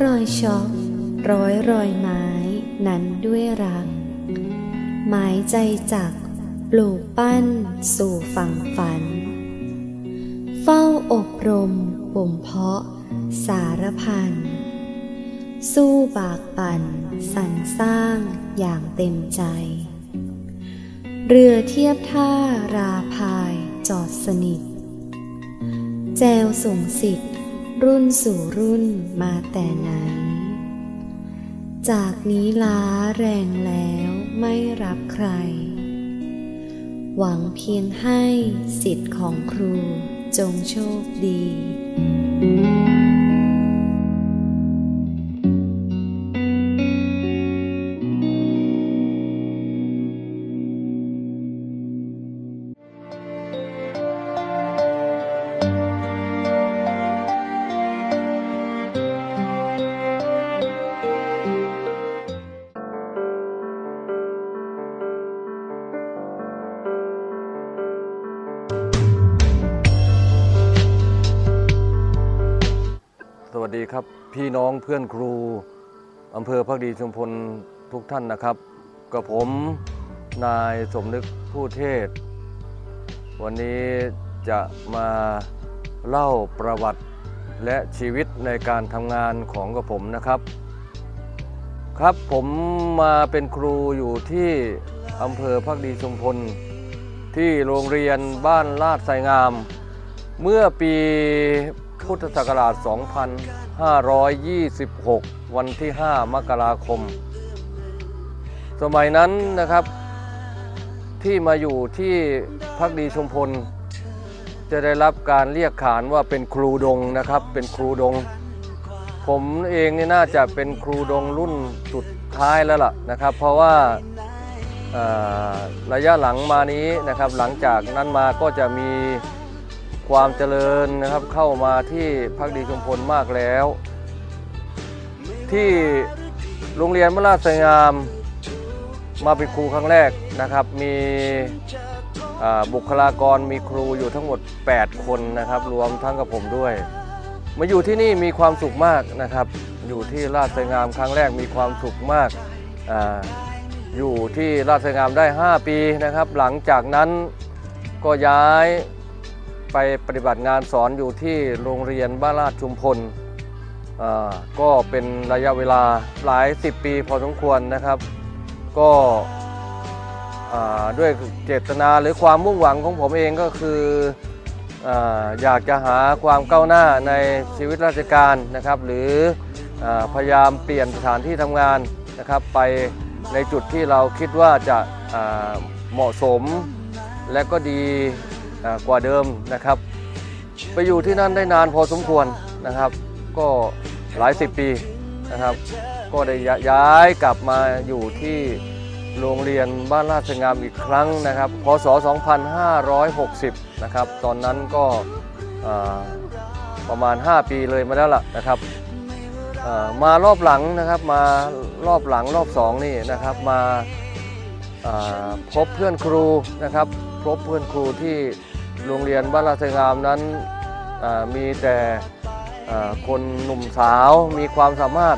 รอยช็อกร้อยรอยไม้นั้นด้วยรัก หมายใจจักปลูกปั้นสู่ฝั่งฝัน เฝ้าอบรมบ่มเพาะสารพัน สู้บากปั่นสรรสร้างอย่างเต็มใจ เรือเทียบท่าราพายจอดสนิท แจวส่งสิทธิ์ รุ่นสู่รุ่นมาแต่ไหน จากนี้ล้าแรงแล้วไม่รับใคร หวังเพียงให้สิทธิ์ของครูจงโชคดีสวั ดีครับ พี่น้องเพื่อนครูอำเภอพักดีชุมพลทุกท่านนะครับ กับผมนายสมนึกผู้เทศ วันนี้จะมาเล่าประวัติและชีวิตในการทำงานของกับผมนะครับ ครับผมมาเป็นครูอยู่ที่อำเภอพักดีชุมพล ที่โรงเรียนบ้านลาดไสงาม เมื่อปี พุทธศักราช 2526 วันที่ 5 มกราคม สมัยนั้นนะครับที่มาอยู่ที่พักดีชมพล จะได้รับการเรียกขานว่าเป็นครูดงนะครับ เป็นครูดง ผมเองนี่น่าจะเป็นครูดงรุ่นสุดท้ายแล้วล่ะนะครับ เพราะว่าระยะหลังมานี้นะครับ หลังจากนั้นมาก็จะมี ความเจริญนะครับเข้ามาที่พักดีชุมพลมากแล้ว ที่โรงเรียนมราชสยงามมาเป็นครูครั้งแรกนะครับ มีบุคลากรมีครูอยู่ทั้งหมด 8 คนนะครับ รวมทั้งกับผมด้วย มาอยู่ที่นี่มีความสุขมากนะครับ อยู่ที่ราชสยงามครั้งแรกมีความสุขมากออยู่ที่ราชสยงามได้ 5 ปีนะครับ หลังจากนั้นก็ย้าย ไปปฏิบัติงานสอนอยู่ที่โรงเรียนบ้านราชชุมพลอ่าก็เป็นระยะเวลาหลาย 10 ปีพอสมควรนะครับ ก็อ่าด้วยเจตนาหรือความมุ่งหวังของผมเองก็คืออาอยากจะหาความก้าวหน้าในชีวิตราชการนะครับ หรืออาพยายามเปลี่ยนสถานที่ทำงานนะครับ ไปในจุดที่เราคิดว่าจะอ่าเหมาะสมและก็ดี กว่าเดิมนะครับ ไปอยู่ที่นั่นได้นานพอสมควรนะครับ ก็หลายสิบปีนะครับ ก็ได้ย้ายกลับมาอยู่ที่โรงเรียนบ้านราชงามอีกครั้งนะครับ พศ 2560 นะครับ ตอนนั้นก็ประมาณ 5 ปีเลยมาแล้วล่ะนะครับมารอบหลังนะครับมารอบหลังรอบสองนี่นะครับมาพบเพื่อนครูนะครับ พบเพื่อนครูที่ โรงเรียนบ้านราชงามนั้นมีแต่คนหนุ่มสาวมีความสามารถ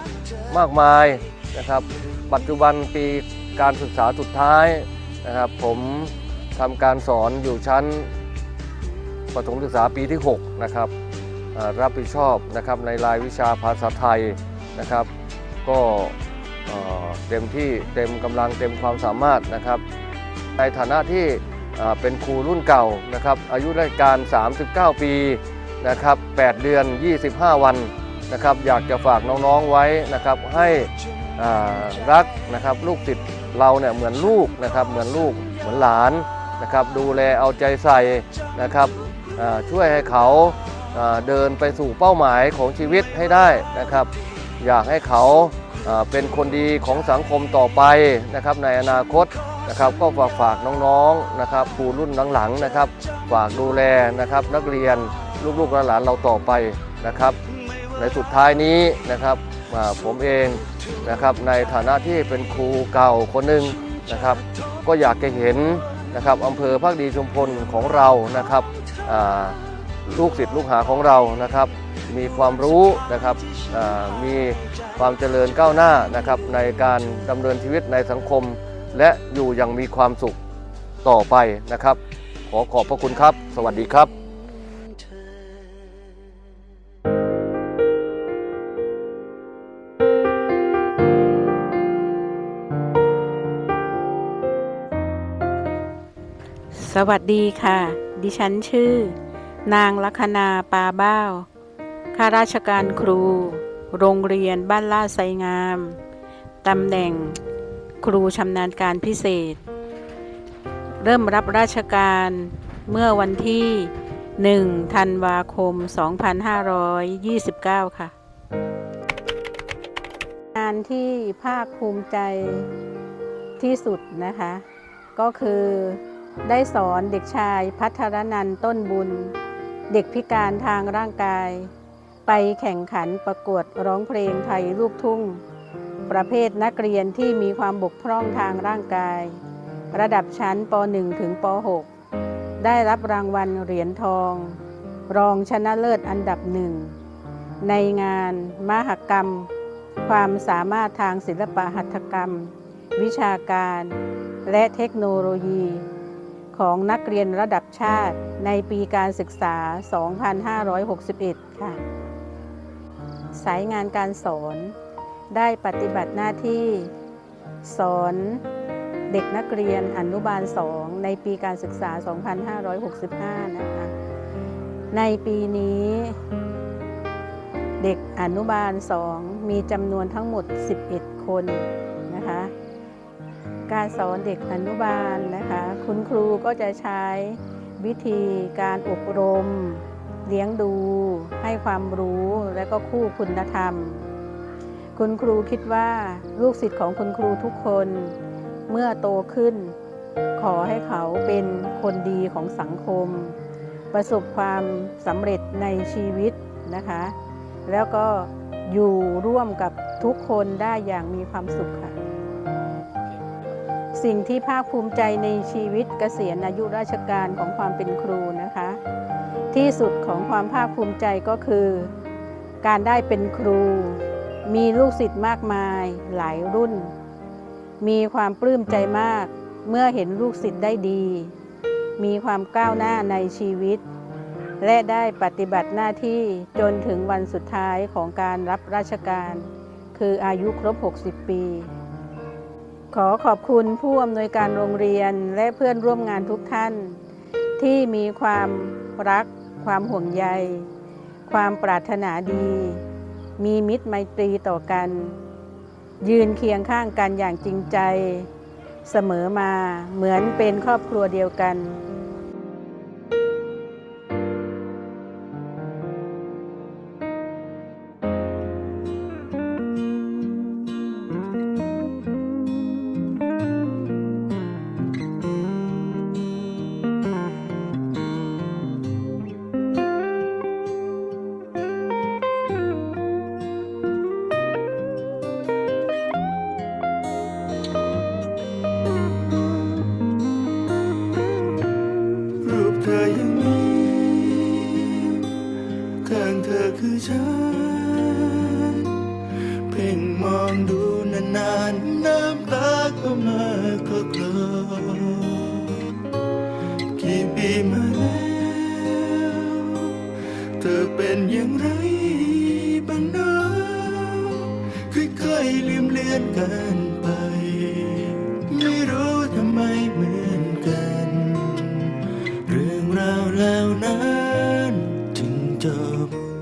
มากมายนะครับ ปัจจุบันปีการศึกษาสุดท้ายนะครับ ผมทำการสอนอยู่ชั้นประถมศึกษาปีที่ 6 นะครับรับผิดชอบนะครับในรายวิชาภาษาไทยนะครับ ก็เต็มที่เต็มกำลังเต็มความสามารถนะครับ ในฐานะที่ เป็นครูรุ่นเก่านะครับอายุราชการ 39 ปีนะครับ8เดือน 25 วันนะครับอยากจะฝากน้องๆไว้นะครับให้รักนะครับลูกศิษย์เราเนี่ยเหมือนลูกนะครับเหมือนลูกเหมือนหลานนะครับดูแลเอาใจใส่นะครับช่วยให้เขาเดินไปสู่เป้าหมายของชีวิตให้ได้นะครับ อยากให้เขาเป็นคนดีของสังคมต่อไปนะครับในอนาคต นะครับก็ฝากฝากน้องๆนะครับครูรุ่นหลังๆนะครับ ฝากดูแลนะครับนักเรียนลูกๆหลานๆเราต่อไปนะครับ ในสุดท้ายนี้นะครับผมเองนะครับในฐานะที่เป็นครูเก่าคนหนึ่งนะครับ ก็อยากจะเห็นนะครับอำเภอภาคดีชุมพลของเรานะครับลูกศิษย์ลูกหาของเรานะครับ มีความรู้นะครับมีความเจริญก้าวหน้านะครับในการดำเนินชีวิตในสังคม และอยู่อย่างมีความสุขต่อไปนะครับ ขอขอบพระคุณครับ สวัสดีครับสวัสดีค่ะ ดิฉันชื่อ นางลัคนาปาบ้าวข้าราชการครู โรงเรียนบ้านลาดไซงาม ตำแหน่ง ครูชำนาญการพิเศษ เริ่มรับราชการเมื่อวันที่ 1 ธันวาคม 2529 ค่ะ งานที่ภาคภูมิใจที่สุดนะคะ ก็คือได้สอนเด็กชายพัทรนันต้นบุญ เด็กพิการทางร่างกาย ไปแข่งขันประกวดร้องเพลงไทยลูกทุ่ง ประเภทนักเรียนที่มีความบกพร่องทางร่างกาย ระดับชั้นป .1 ถึงป .6 ได้รับรางวัลเหรียญทอง รองชนะเลิศอันดับหนึ่ง ในงานมหกรรม ความสามารถทางศิลปหัตถกรรม วิชาการ และเทคโนโลยี ของนักเรียนระดับชาติในปีการศึกษา 2561 ค่ะ สายงานการสอน ได้ปฏิบัติหน้าที่ สอนเด็กนักเรียนอนุบาล 2 ในปีการศึกษา 2565 นะคะ ในปีนี้ เด็กอนุบาล 2 มีจำนวนทั้งหมด 11 คนนะคะ การสอนเด็กอนุบาลนะคะ คุณครูก็จะใช้วิธีการอบรม เลี้ยงดู ให้ความรู้และก็คู่คุณธรรม คุณครูคิดว่าลูกศิษย์ของคุณครูทุกคนเมื่อโตขึ้น ขอให้เขาเป็นคนดีของสังคม ประสบความสำเร็จในชีวิตนะคะ แล้วก็อยู่ร่วมกับทุกคนได้อย่างมีความสุขค่ะ สิ่งที่ภาคภูมิใจในชีวิตเกษียณอายุราชการของความเป็นครูนะคะ ที่สุดของความภาคภูมิใจก็คือ การได้เป็นครู มีลูกศิษย์มากมายหลายรุ่น มีความปลื้มใจมากเมื่อเห็นลูกศิษย์ได้ดี มีความก้าวหน้าในชีวิต และได้ปฏิบัติหน้าที่จนถึงวันสุดท้ายของการรับราชการ คืออายุครบ 60 ปี ขอขอบคุณผู้อำนวยการโรงเรียนและเพื่อนร่วมงานทุกท่าน ที่มีความรัก ความห่วงใย ความปรารถนาดี มีมิตรไมตรีต่อกัน ยืนเคียงข้างกันอย่างจริงใจ เสมอมาเหมือนเป็นครอบครัวเดียวกัน ฉัน เพ่งมองดูนานๆน้ำตาก็มาก็กลอกี่ปีมาแล้ว เธอเป็นอย่างไรบ้างนะค่อยๆลืมเลือนกันไป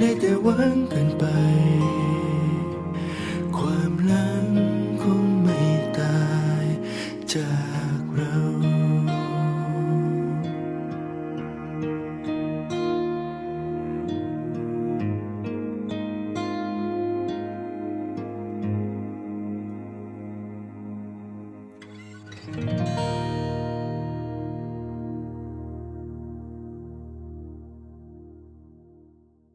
ได้แต่หวังกันไป ความหลัง